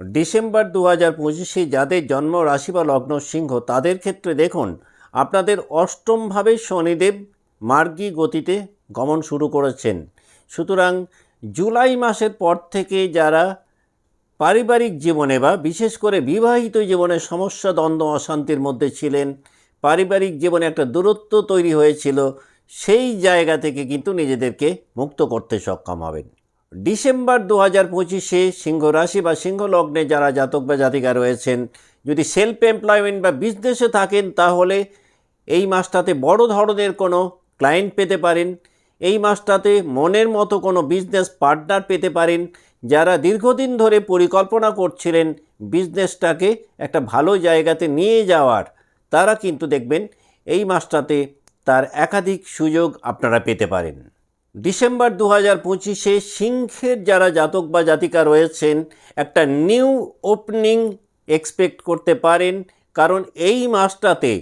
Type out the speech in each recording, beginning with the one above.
December দু হাজার পঁচিশে যাদের জন্ম রাশি বা লগ্ন সিংহ, তাদের ক্ষেত্রে দেখুন, আপনাদের অষ্টমভাবে শনিদেব মার্গী গতিতে গমন শুরু করেছেন। সুতরাং জুলাই মাসের পর থেকে যারা পারিবারিক জীবনে বা বিশেষ করে বিবাহিত জীবনে সমস্যা, দ্বন্দ্ব, অশান্তির মধ্যে ছিলেন, পারিবারিক জীবনে একটা দূরত্ব তৈরি হয়েছিল, সেই জায়গা থেকে কিন্তু নিজেদেরকে মুক্ত করতে সক্ষম হবেন। ডিসেম্বর দু হাজার পঁচিশে সিংহ রাশি বা সিংহ লগ্নে যারা জাতক বা জাতিকা রয়েছেন, যদি সেলফ এমপ্লয়মেন্ট বা বিজনেসে থাকেন, তাহলে এই মাসটাতে বড় ধরনের কোনো ক্লায়েন্ট পেতে পারেন। এই মাসটাতে মনের মতো কোনো বিজনেস পার্টনার পেতে পারেন, যারা দীর্ঘদিন ধরে পরিকল্পনা করছিলেন বিজনেসটাকে একটা ভালো জায়গাতে নিয়ে যাওয়ার। তারা কিন্তু দেখবেন এই মাসটাতে তার একাধিক সুযোগ আপনারা পেতে পারেন। ডিসেম্বর দু হাজার পঁচিশে সিংহের যারা জাতক বা জাতিকা রয়েছেন, একটা নিউ ওপেনিং এক্সপেক্ট করতে পারেন। কারণ এই মাসটাতে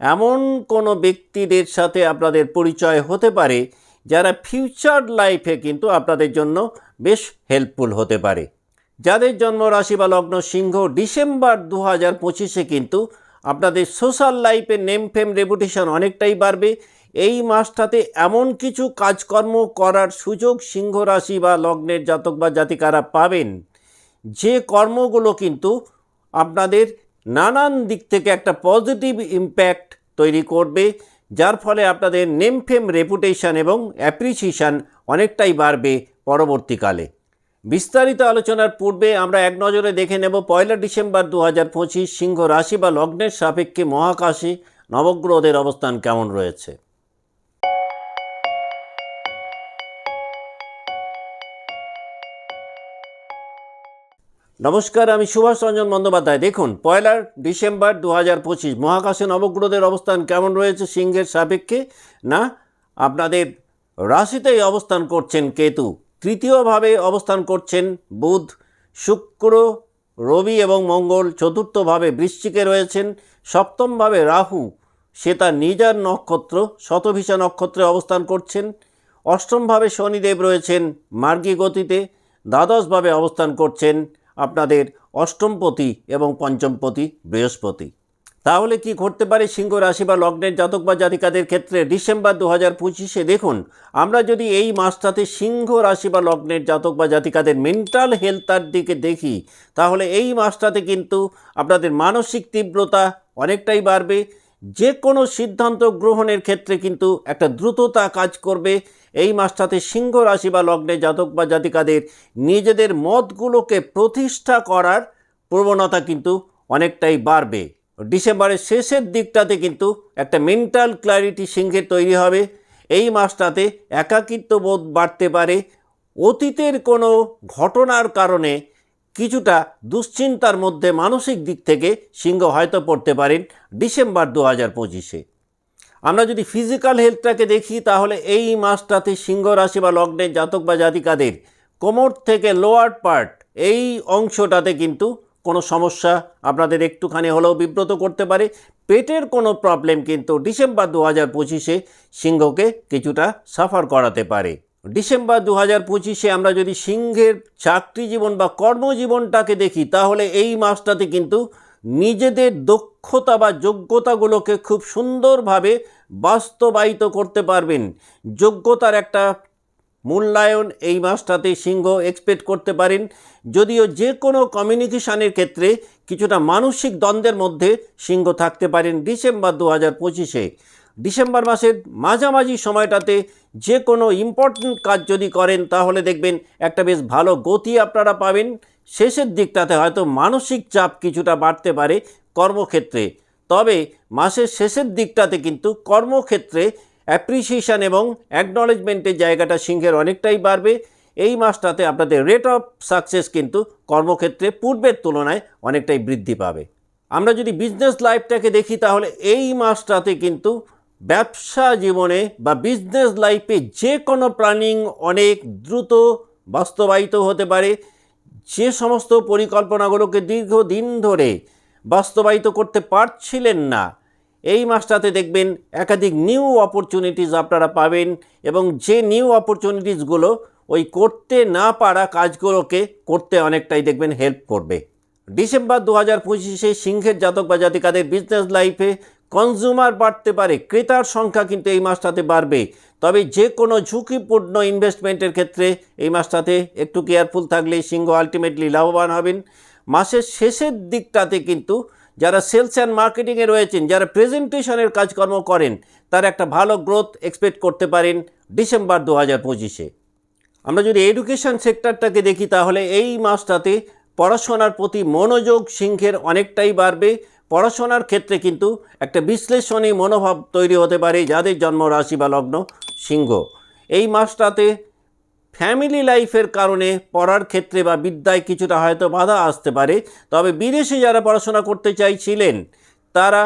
এমন কোনো ব্যক্তিদের সাথে আপনাদের পরিচয় হতে পারে, যারা ফিউচার লাইফে কিন্তু আপনাদের জন্য বেশ হেল্পফুল হতে পারে। যাদের জন্ম রাশি বা লগ্ন সিংহ, ডিসেম্বর দু হাজার পঁচিশে কিন্তু আপনাদের সোশ্যাল লাইফে নেম ফেম রেপুটেশন অনেকটাই বাড়বে। এই মাসটাতে এমন কিছু কাজকর্ম করার সুযোগ সিংহ রাশি বা লগ্নের জাতক বা জাতিকারা পাবেন। যে কর্মগুলো কিন্তু আপনাদের নানান দিক থেকে একটা পজিটিভ ইম্প্যাক্ট তৈরি করবে, যার ফলে আপনাদের নেমফেম রেপুটেশন এবং অ্যাপ্রিসিয়েশন অনেকটাই বাড়বে পরবর্তীকালে। বিস্তারিত আলোচনার পূর্বে আমরা এক নজরে দেখে নেব পয়লা ডিসেম্বর দু হাজার পঁচিশ সিংহ রাশি বা লগ্নের সাপেক্ষে মহাকাশে নবগ্রহদের অবস্থান কেমন রয়েছে। নমস্কার, আমি সুভাষ রঞ্জন বন্দ্যোপাধ্যায়। দেখুন, পয়লা ডিসেম্বর দু হাজার পঁচিশ, মহাকাশে নবগ্রহদের অবস্থান কেমন রয়েছে সিংহের সাপেক্ষে? না, আপনাদের রাশিতেই অবস্থান করছেন কেতু। তৃতীয়ভাবে অবস্থান করছেন বুধ, শুক্র, রবি এবং মঙ্গল। চতুর্থভাবে বৃশ্চিকে রয়েছেন, সপ্তমভাবে রাহু। সে তার নিজার নক্ষত্র শতভিষা নক্ষত্রে অবস্থান করছেন। অষ্টমভাবে শনিদেব রয়েছেন মার্গী গতিতে। দ্বাদশভাবে অবস্থান করছেন আপনাদের অষ্টমপতি এবং পঞ্চমপতি বৃহস্পতি। তাহলে কি ঘটতে পারে সিংহ রাশি বা লগ্নের জাতক বা জাতিকাদের ক্ষেত্রে? ডিসেম্বর দু হাজার পঁচিশে দেখুন, আমরা যদি এই মাসটাতে সিংহ রাশি বা লগ্নের জাতক বা জাতিকাদের মেন্টাল হেলথার দিকে দেখি, তাহলে এই মাসটাতে কিন্তু আপনাদের মানসিক তীব্রতা অনেকটাই বাড়বে। যে কোনো সিদ্ধান্ত গ্রহণের ক্ষেত্রে কিন্তু একটা দ্রুততা কাজ করবে এই মাসটাতে সিংহ রাশি বা লগ্নে জাতক বা জাতিকাদের নিজেদের মতগুলোকে প্রতিষ্ঠা করার প্রবণতা কিন্তু অনেকটাই বাড়বে। ডিসেম্বরের শেষের দিকটাতে কিন্তু একটা মেন্টাল ক্ল্যারিটি সিংহের তৈরি হবে। এই মাসটাতে একাকিত্ব বোধ বাড়তে পারে। অতীতের কোনো ঘটনার কারণে কিছুটা দুশ্চিন্তার মধ্যে মানসিক দিক থেকে সিংহ হয়তো পড়তে পারেন ডিসেম্বর দু হাজার পঁচিশে। আমরা যদি ফিজিক্যাল হেলথটাকে দেখি, তাহলে এই মাসটাতে সিংহ রাশি বা লগ্নের জাতক বা জাতিকাদের কোমর থেকে লোয়ার পার্ট এই অংশটাতে কিন্তু কোনো সমস্যা আপনাদের একটুখানি হলেও বিব্রত করতে পারে। পেটের কোনো প্রবলেম কিন্তু ডিসেম্বর দু হাজার পঁচিশে সিংহকে কিছুটা সাফার করাতে পারে। ডিসেম্বর দু হাজার পঁচিশে আমরা যদি সিংহের চাকরি জীবন বা কর্মজীবনটাকে দেখি, তাহলে এই মাসটাতে কিন্তু নিজেদের দক্ষতা বা যোগ্যতাগুলোকে খুব সুন্দরভাবে বাস্তবায়িত করতে পারবেন। যোগ্যতার একটা মূল্যায়ন এই মাসটাতে সিংহ এক্সপেক্ট করতে পারেন। যদিও যে কোনো কমিউনিকেশানের ক্ষেত্রে কিছুটা মানসিক দ্বন্দ্বের মধ্যে সিংহ থাকতে পারেন ডিসেম্বর দু হাজার পঁচিশে। ডিসেম্বর মাসের মাঝামাঝি সময়টাতে যে কোনো ইম্পর্টেন্ট কাজ যদি করেন, তাহলে দেখবেন একটা বেশ ভালো গতি আপনারা পাবেন। শেষের দিকটাতে হয়তো মানসিক চাপ কিছুটা বাড়তে পারে কর্মক্ষেত্রে। তবে মাসের শেষের দিকটাতে কিন্তু কর্মক্ষেত্রে অ্যাপ্রিসিয়েশন এবং অ্যাকনলেজমেন্টের জায়গাটা সিংহের অনেকটাই বাড়বে। এই মাসটাতে আপনাদের রেট অফ সাকসেস কিন্তু কর্মক্ষেত্রে পূর্বের তুলনায় অনেকটাই বৃদ্ধি পাবে। আমরা যদি বিজনেস লাইফটাকে দেখি তাহলে এই মাসটাতে কিন্তু ব্যবসা জীবনে বা বিজনেস লাইফে যে কোনো প্ল্যানিং অনেক দ্রুত বাস্তবায়িত হতে পারে। যে সমস্ত পরিকল্পনাগুলোকে দীর্ঘদিন ধরে বাস্তবায়িত করতে পারছিলেন না, এই মাসটাতে দেখবেন একাধিক নিউ অপরচুনিটিস আপনারা পাবেন এবং যে নিউ অপরচুনিটিসগুলো ওই করতে না পারা কাজগুলোকে করতে অনেকটাই দেখবেন হেল্প করবে। ডিসেম্বর দু হাজার পঁচিশে সিংহের জাতক বা জাতিকাদের বিজনেস লাইফে কনজিউমার বাড়তে পারে, ক্রেতার সংখ্যা কিন্তু এই মাসটাতে বাড়বে। তবে যে কোনো ঝুঁকিপূর্ণ ইনভেস্টমেন্টের ক্ষেত্রে এই মাসটাতে একটু কেয়ারফুল থাকলে সিংহ আলটিমেটলি লাভবান হবেন। মাসের শেষের দিকটাতে কিন্তু যারা সেলস অ্যান্ড মার্কেটিংয়ে রয়েছেন, যারা প্রেজেন্টেশনের কাজকর্ম করেন, তার একটা ভালো গ্রোথ এক্সপেক্ট করতে পারেন ডিসেম্বর দু হাজার পঁচিশে। আমরা যদি এডুকেশন সেক্টরটাকে দেখি, তাহলে এই মাসটাতে পড়াশোনার প্রতি মনোযোগ সিংহের অনেকটাই বাড়বে। পড়াশোনার ক্ষেত্রে কিন্তু একটা বিশ্লেষণী মনোভাব তৈরি হতে পারে যাদের জন্ম রাশি বা লগ্ন সিংহ। এই মাসটাতে ফ্যামিলি লাইফের কারণে পড়ার ক্ষেত্রে বা বিদ্যায় কিছুটা হয়তো বাধা আসতে পারে। তবে বিদেশে যারা পড়াশোনা করতে চাইছিলেন, তারা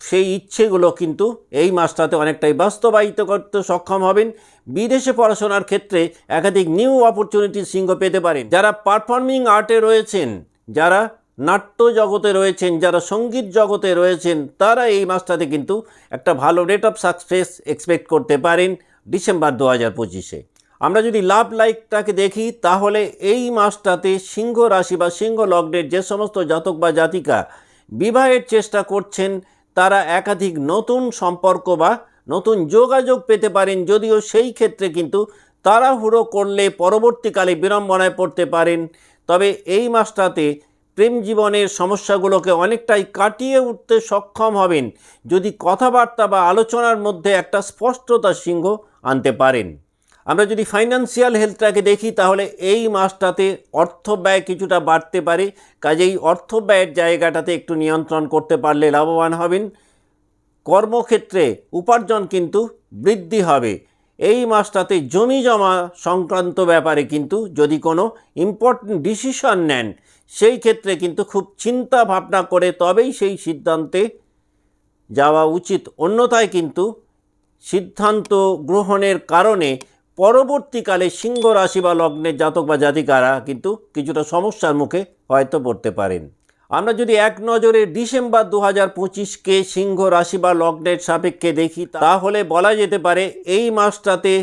সেই ইচ্ছেগুলো কিন্তু এই মাসটাতে অনেকটাই বাস্তবায়িত করতে সক্ষম হবেন। বিদেশে পড়াশোনার ক্ষেত্রে একাধিক নিউ অপরচুনিটি সিংহ পেতে পারেন। যারা পারফর্মিং আর্টে রয়েছেন, যারা নাট্য জগতে রয়েছেন, যারা সংগীত জগতে রয়েছেন, তারা এই মাসটাতে কিন্তু একটা ভালো রেট অফ সাকসেস এক্সপেক্ট করতে পারেন ডিসেম্বর দু হাজার পঁচিশে। আমরা যদি লাভ লাইকটাকে দেখি, তাহলে এই মাসটাতে সিংহ রাশি বা সিংহ লগ্নের যে সমস্ত জাতক বা জাতিকা বিবাহের চেষ্টা করছেন, তারা একাধিক নতুন সম্পর্ক বা নতুন যোগাযোগ পেতে পারেন, যদিও সেই ক্ষেত্রে কিন্তু তাড়াহুড়ো করলে পরবর্তীকালে বিড়ম্বনায় পড়তে পারেন। তবে এই মাসটাতে প্রেম জীবনের সমস্যাগুলোকে অনেকটাই কাটিয়ে উঠতে সক্ষম হবেন যদি কথাবার্তা বা আলোচনার মধ্যে একটা স্পষ্টতা সিংহ আনতে পারেন। আমরা যদি ফাইন্যান্সিয়াল হেলথটাকে দেখি, তাহলে এই মাসটাতে অর্থ ব্যয় কিছুটা বাড়তে পারে। কাজেই অর্থ ব্যয়ের জায়গাটাতে একটু নিয়ন্ত্রণ করতে পারলে লাভবান হবেন। কর্মক্ষেত্রে উপার্জন কিন্তু বৃদ্ধি হবে। এই মাসটাতে জমি জমা সংক্রান্ত ব্যাপারে কিন্তু যদি কোনো ইম্পর্টেন্ট ডিসিশন নেন, সেই ক্ষেত্রে কিন্তু খুব চিন্তা ভাবনা করে তবেই সেই সিদ্ধান্তে যাওয়া উচিত। অন্যথায় কিন্তু সিদ্ধান্ত গ্রহণের কারণে পরবর্তীকালে সিংহ রাশি বা লগ্নের জাতক বা জাতিকারা কিন্তু কিছুটা সমস্যার মুখে হয়তো পড়তে পারেন। আমরা যদি এক নজরে ডিসেম্বর দু হাজার পঁচিশকে সিংহ রাশি বা লগ্নের সাপেক্ষে দেখি, তাহলে বলা যেতে পারে এই মাসটাতে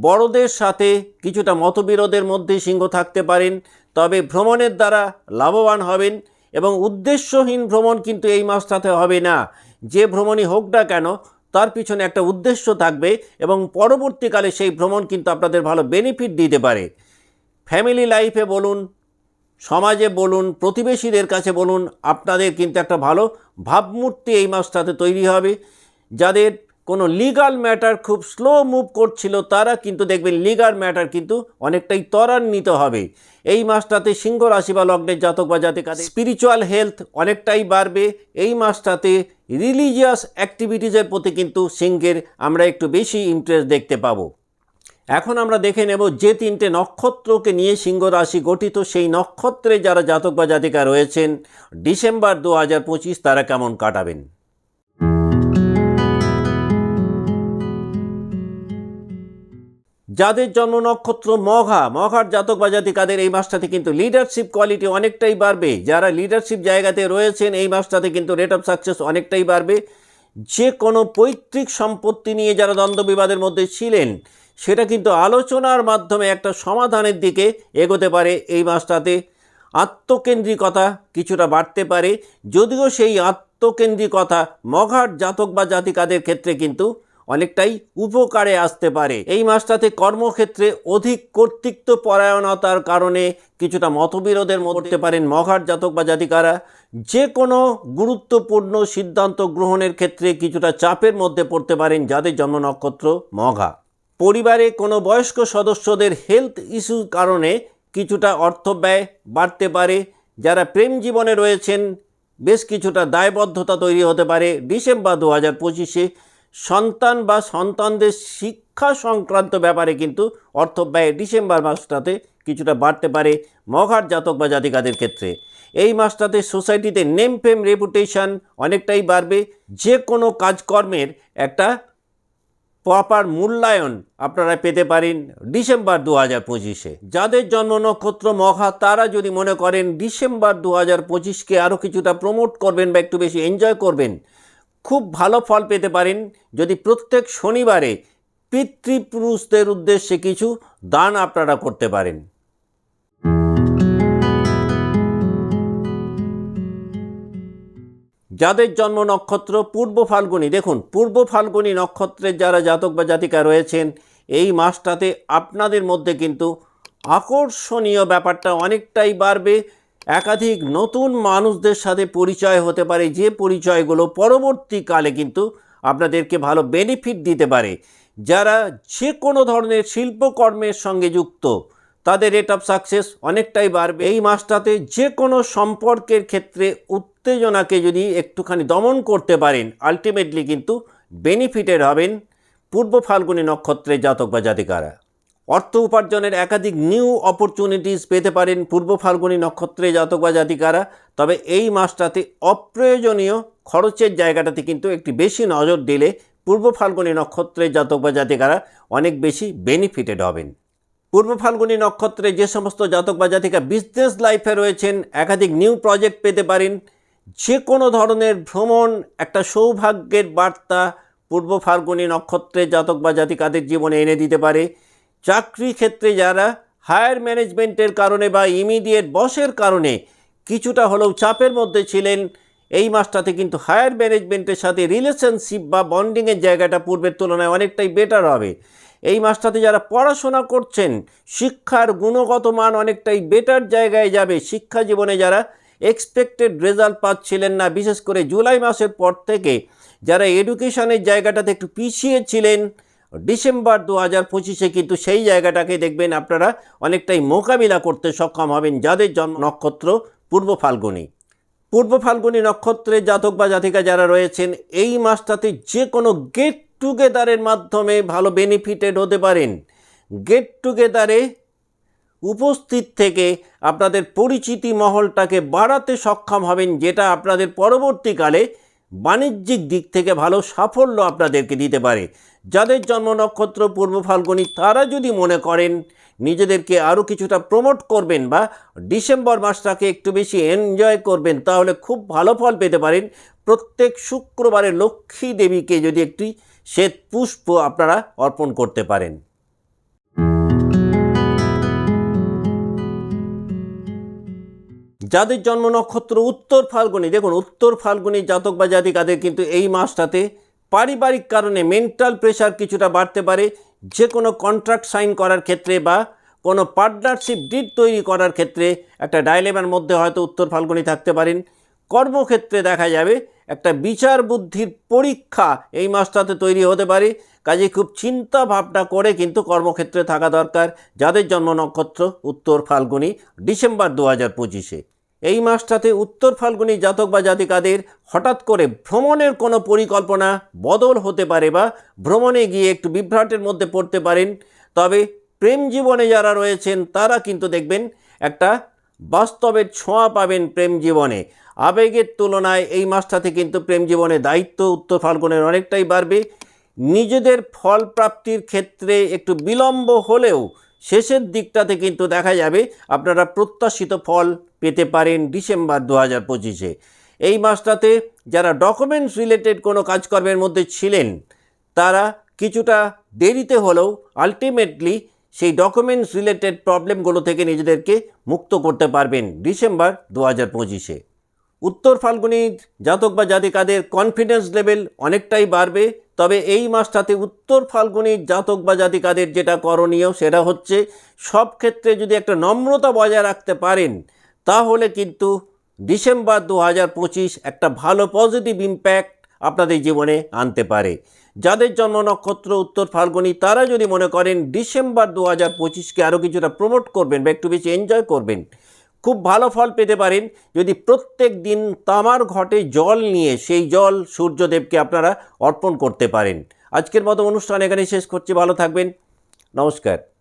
বড়দের সাথে কিছুটা মতবিরোধের মধ্যে সিংহ থাকতে পারেন। তবে ভ্রমণের দ্বারা লাভবান হবেন এবং উদ্দেশ্যহীন ভ্রমণ কিন্তু এই মাসটাতে হবে না। যে ভ্রমণই হোক না কেন, তার পিছনে একটা উদ্দেশ্য থাকবে এবং পরবর্তীকালে সেই ভ্রমণ কিন্তু আপনাদের ভালো বেনিফিট দিতে পারে। ফ্যামিলি লাইফে বলুন সমাজে বলুন, প্রতিবেশীদের কাছে বলুন, আপনাদের কিন্তু একটা ভালো ভাবমূর্তি এই মাসটাতে তৈরি হবে। যাদের কোনো লিগাল ম্যাটার খুব স্লো মুভ করছিল, তারা কিন্তু দেখবেন লিগাল ম্যাটার কিন্তু অনেকটাই ত্বরান্বিত হবে। এই মাসটাতে সিংহ রাশি বা লগ্নের জাতক বা জাতিকাদের স্পিরিচুয়াল হেলথ অনেকটাই বাড়বে। এই মাসটাতে রিলিজিয়াস অ্যাক্টিভিটিসের প্রতি কিন্তু সিংহের আমরা একটু বেশি ইন্টারেস্ট দেখতে পাবো। এখন আমরা দেখে নেব যে তিনটে নক্ষত্রকে নিয়ে সিংহ রাশি গঠিত। সেই নক্ষত্রে যারা জাতক বা জাতিকা রয়েছেন, ডিসেম্বর দু হাজার পঁচিশ তারা কেমন কাটাবেন? যাদের জন্ম নক্ষত্র মঘা, মঘার জাতক বা জাতিকাদের এই মাসটাতে কিন্তু লিডারশিপ কোয়ালিটি অনেকটাই বাড়বে। যারা লিডারশিপ জায়গাতে রয়েছেন, এই মাসটাতে কিন্তু রেট অফ সাকসেস অনেকটাই বাড়বে। যে কোনো পৈতৃক সম্পত্তি নিয়ে যারা দ্বন্দ্ব বিবাদের মধ্যে ছিলেন সেটা কিন্তু আলোচনার মাধ্যমে একটা সমাধানের দিকে এগোতে পারে এই মাসটাতে। আত্মকেন্দ্রিকতা কিছুটা বাড়তে পারে, যদিও সেই আত্মকেন্দ্রিকতা মঘাট জাতক বা জাতিকাদের ক্ষেত্রে কিন্তু অনেকটাই উপকারে আসতে পারে। এই মাসটাতে কর্মক্ষেত্রে অধিক কর্তৃত্ব পরায়ণতার কারণে কিছুটা মতবিরোধের মধ্যে পারেন মঘাট জাতক বা জাতিকারা। যে কোনো গুরুত্বপূর্ণ সিদ্ধান্ত গ্রহণের ক্ষেত্রে কিছুটা চাপের মধ্যে পড়তে পারেন যাদের জন্ম নক্ষত্র মঘা। পরিবারে কোনো বয়স্ক সদস্যদের হেলথ ইস্যুর কারণে কিছুটা অর্থ ব্যয় বাড়তে পারে। যারা প্রেম জীবনে রয়েছেন, বেশ কিছুটা দায়বদ্ধতা তৈরি হতে পারে ডিসেম্বর দু হাজার পঁচিশে। সন্তান বা সন্তানদের শিক্ষা সংক্রান্ত ব্যাপারে কিন্তু অর্থ ব্যয় ডিসেম্বর মাসটাতে কিছুটা বাড়তে পারে মঘার জাতক বা জাতিকাদের ক্ষেত্রে। এই মাসটাতে সোসাইটিতে নেম ফেম রেপুটেশন অনেকটাই বাড়বে। যে কোনো কাজকর্মের একটা প্রপার মূল্যায়ন আপনারা পেতে পারেন ডিসেম্বর দু হাজার পঁচিশে। যাদের জন্ম নক্ষত্র মহা তারা যদি মনে করেন ডিসেম্বর দু হাজার পঁচিশকে আরও কিছুটা প্রমোট করবেন বা একটু বেশি এনজয় করবেন, খুব ভালো ফল পেতে পারেন। যদি প্রত্যেক শনিবারে পিতৃপুরুষদের উদ্দেশ্যে কিছু দান আপনারা করতে পারেন। যাদের জন্ম নক্ষত্র পূর্ব ফাল্গুনী, দেখুন, পূর্ব ফাল্গুনী নক্ষত্রের যারা জাতক বা জাতিকা রয়েছেন, এই মাসটাতে আপনাদের মধ্যে কিন্তু আকর্ষণীয় ব্যাপারটা অনেকটাই বাড়বে। একাধিক নতুন মানুষদের সাথে পরিচয় হতে পারে, যে পরিচয়গুলো পরবর্তীকালে কিন্তু আপনাদেরকে ভালো বেনিফিট দিতে পারে। যারা যে কোনো ধরনের শিল্পকর্মের সঙ্গে যুক্ত তাদের রেট অফ সাকসেস অনেকটাই বাড়বে। এই মাসটাতে যে কোনো সম্পর্কের ক্ষেত্রে উত্তেজনাকে যদি একটুখানি দমন করতে পারেন আলটিমেটলি কিন্তু বেনিফিটেড হবেন পূর্ব ফাল্গুনী নক্ষত্রের জাতক বা জাতিকারা। অর্থ উপার্জনের একাধিক নিউ অপরচুনিটিস পেতে পারেন পূর্ব ফাল্গুনী নক্ষত্রে জাতক বা জাতিকারা। তবে এই মাসটাতে অপ্রয়োজনীয় খরচের জায়গাটাতে কিন্তু একটি বেশি নজর দিলে পূর্ব ফাল্গুনী নক্ষত্রের জাতক বা জাতিকারা অনেক বেশি বেনিফিটেড হবেন। পূর্ব ফাল্গুনী নক্ষত্রে যে সমস্ত জাতক বা জাতিকা বিজনেস লাইফে রয়েছেন, একাধিক নিউ প্রজেক্ট পেতে পারেন যে কোনো ধরনের ভ্রমণ, একটা সৌভাগ্যের বার্তা পূর্ব ফাল্গুনি নক্ষত্রের জাতক বা জাতিকাদের জীবনে এনে দিতে পারে। চাকরি ক্ষেত্রে যারা হায়ার ম্যানেজমেন্টের কারণে বা ইমিডিয়েট বসের কারণে কিছুটা হলেও চাপের মধ্যে ছিলেন, এই মাসটাতে কিন্তু হায়ার ম্যানেজমেন্টের সাথে রিলেশনশিপ বা বন্ডিংয়ের জায়গাটা পূর্বের তুলনায় অনেকটাই বেটার হবে। এই মাসটাতে যারা পড়াশোনা করছেন, শিক্ষার গুণগত মান অনেকটাই বেটার জায়গায় যাবে। শিক্ষা জীবনে যারা এক্সপেক্টেড রেজাল্ট পাচ্ছিলেন না, বিশেষ করে জুলাই মাসের পর থেকে যারা এডুকেশনের জায়গাটাতে একটু পিছিয়ে ছিলেন, ডিসেম্বর দু হাজার পঁচিশে কিন্তু সেই জায়গাটাকে দেখবেন আপনারা অনেকটাই মোকাবিলা করতে সক্ষম হবেন যাদের জন্ম নক্ষত্র পূর্ব ফাল্গুনী। পূর্ব ফাল্গুনী নক্ষত্রের জাতক বা জাতিকা যারা রয়েছেন, এই মাসটাতে যে কোনো গেট টুগেদারের মাধ্যমে ভালো বেনিফিটেড হতে পারেন। গেট টুগেদারে উপস্থিত থেকে আপনাদের পরিচিতি মহলটাকে বাড়াতে সক্ষম হবেন, যেটা আপনাদের পরবর্তীকালে বাণিজ্যিক দিক থেকে ভালো সাফল্য আপনাদেরকে দিতে পারে। যাদের জন্ম নক্ষত্র পূর্ব ফাল্গুনী, তারা যদি মনে করেন নিজেদেরকে আরও কিছুটা প্রমোট করবেন বা ডিসেম্বর মাসটাকে একটু বেশি এনজয় করবেন, তাহলে খুব ভালো ফল পেতে পারেন। প্রত্যেক শুক্রবারে লক্ষ্মী দেবীকে যদি একটি শ্বেত পুষ্প আপনারা অর্পণ করতে পারেন। যাদের জন্ম নক্ষত্র উত্তর ফাল্গুনি, দেখুন, উত্তর ফাল্গুনি জাতক বা জাতিকাদের কিন্তু এই মাসটাতে পারিবারিক কারণে মেন্টাল প্রেশার কিছুটা বাড়তে পারে। যে কোনো কন্ট্রাক্ট সাইন করার ক্ষেত্রে বা কোনো পার্টনারশিপ ডিড তৈরি করার ক্ষেত্রে একটা ডায়লেমার মধ্যে হয়তো উত্তর ফাল্গুনি থাকতে পারেন। কর্মক্ষেত্রে দেখা যাবে একটা বিচার বুদ্ধির পরীক্ষা এই মাসটাতে তৈরি হতে পারে। কাজে খুব চিন্তা ভাবনা করে কিন্তু কর্মক্ষেত্রে থাকা দরকার। যাদের জন্ম নক্ষত্র উত্তর ফাল্গুনি, ডিসেম্বর দু হাজার পঁচিশে। এই মাসটাতে উত্তর ফাল্গুনি জাতক বা জাতিকাদের হঠাৎ করে ভ্রমণের কোনো পরিকল্পনা বদল হতে পারে বা ভ্রমণে গিয়ে একটু বিভ্রাটের মধ্যে পড়তে পারেন। তবে প্রেম জীবনে যারা রয়েছেন, তারা কিন্তু দেখবেন একটা বাস্তবের ছোঁয়া পাবেন প্রেম জীবনে। আবেগের তুলনায় এই মাসটাতে কিন্তু প্রেম জীবনে দায়িত্ব উত্তর ফাল্গুনের অনেকটাই বাড়বে। নিজেদের ফল প্রাপ্তির ক্ষেত্রে একটু বিলম্ব হলেও শেষের দিকটাতে কিন্তু দেখা যাবে আপনারা প্রত্যাশিত ফল পেতে পারেন ডিসেম্বর দু হাজার পঁচিশে। এই মাসটাতে যারা ডকুমেন্টস রিলেটেড কোনো কাজকর্মের মধ্যে ছিলেন, তারা কিছুটা দেরিতে হলেও আলটিমেটলি সেই ডকুমেন্টস রিলেটেড প্রবলেমগুলো থেকে নিজেদেরকে মুক্ত করতে পারবেন ডিসেম্বর দু হাজার পঁচিশে। উত্তর ফাল্গুনির জাতক বা জাতিকাদের কনফিডেন্স লেভেল অনেকটাই বাড়বে তবে এই মাসটাতে উত্তর ফাল্গুনির জাতক বা জাতিকাদের যেটা করণীয় সেটা হচ্ছে সব ক্ষেত্রে যদি একটা নম্রতা বজায় রাখতে পারেন, তাহলে কিন্তু ডিসেম্বর দু হাজার পঁচিশ একটা ভালো পজিটিভ ইম্প্যাক্ট আপনাদের জীবনে আনতে পারে। যাদের জন্ম নক্ষত্র উত্তর ফাল্গুনি, তারা যদি মনে করেন ডিসেম্বর দু হাজার পঁচিশকে আরও কিছুটা প্রমোট করবেন বা একটু বেশি এনজয় করবেন খুব ভালো ফল পেতে পারেন। যদি প্রত্যেক দিন তামার ঘটে জল নিয়ে সেই জল সূর্যদেবকে আপনারা অর্পণ করতে পারেন। আজকের মতো অনুষ্ঠান এখানে শেষ করছি। ভালো থাকবেন। নমস্কার।